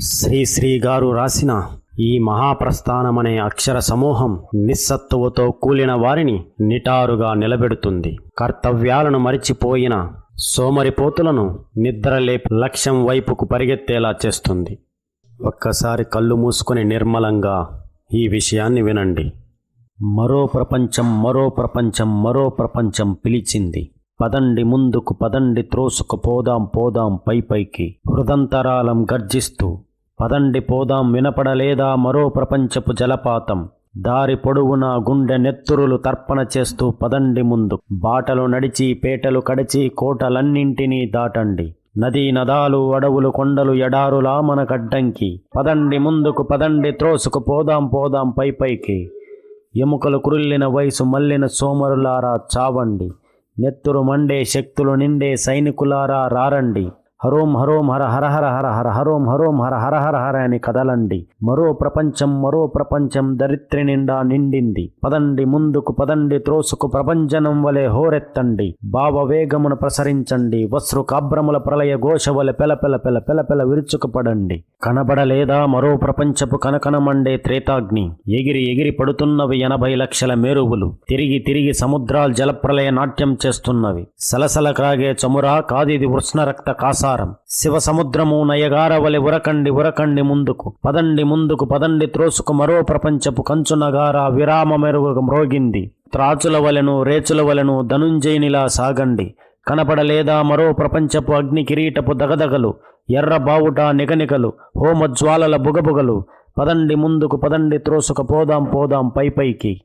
శ్రీశ్రీ గారు రాసిన ఈ మహాప్రస్థానమనే అక్షర సమూహం నిస్సత్తువతో కూలిన వారిని నిటారుగా నిలబెడుతుంది. కర్తవ్యాలను మరిచిపోయిన సోమరిపోతులను నిద్రలేపి లక్ష్యం వైపుకు పరిగెత్తేలా చేస్తుంది. ఒక్కసారి కళ్ళు మూసుకొని నిర్మలంగా ఈ విషయాన్ని వినండి. మరో ప్రపంచం మరో ప్రపంచం మరో ప్రపంచం పిలిచింది. పదండి ముందుకు పదండి త్రోసుకు పోదాం పోదాం పై పైకి. హృదంతరాలం గర్జిస్తూ పదండి పోదాం వినపడలేదా మరో ప్రపంచపు జలపాతం? దారి పొడవునా గుండె నెత్తురులు తర్పణ చేస్తూ పదండి ముందు. బాటలు నడిచి పేటలు కడిచి కోటలన్నింటినీ దాటండి. నదీ నదాలు అడవులు కొండలు ఎడారులా మనకడ్డంకి పదండి ముందుకు పదండి త్రోసుకు పోదాం పోదాం పై పైకి. ఎముకలు కురుల్లిన వయసు మల్లిన సోమరులారా చావండి. నెత్తురు మండే శక్తులు నిండే సైనికులారా రారండి. హరోం హరోం హర హర హర హర హర హరోం హరోం హర హర హర హర అని కదలండి. మరో ప్రపంచం మరో ప్రపంచం దరిత్రి నిండా నిండింది. పదండి ముందుకు పదండి త్రోసుకు ప్రపంచనం వలె హోరెత్తండి. భావ వేగమును ప్రసరించండి. వస్రు కాబ్రముల ప్రళయ ఘోష వలె పెలపెల పెల పెల విరుచుకుపడండి. కనబడలేదా మరో ప్రపంచపు కనకనమండే త్రేతాగ్ని. ఎగిరి ఎగిరి పడుతున్నవి ఎనభై లక్షల మేరువులు. తిరిగి తిరిగి సముద్రాలు జలప్రలయ నాట్యం చేస్తున్నవి. సలసల కాగే చమురా కాదిది వృష్ణ రక్త కాసారం శివ సముద్రము నయగార వలె ఉరకండి ఉరకండి ముందుకు. పదండి ముందుకు పదండి త్రోసుకు మరో ప్రపంచపు కంచునగార విరామ మెరుగు మ్రోగింది. త్రాచుల వలెను రేచుల వలెను ధనుంజయునిలా సాగండి. కనపడలేదా మరో ప్రపంచపు అగ్ని కిరీటపు దగదగలు? ఎర్ర బావుట నిగనికలు హోమజ్వాలల బుగబుగలు? పదండి ముందుకు పదండి త్రోసుక పోదాం పోదాం పై పైకి.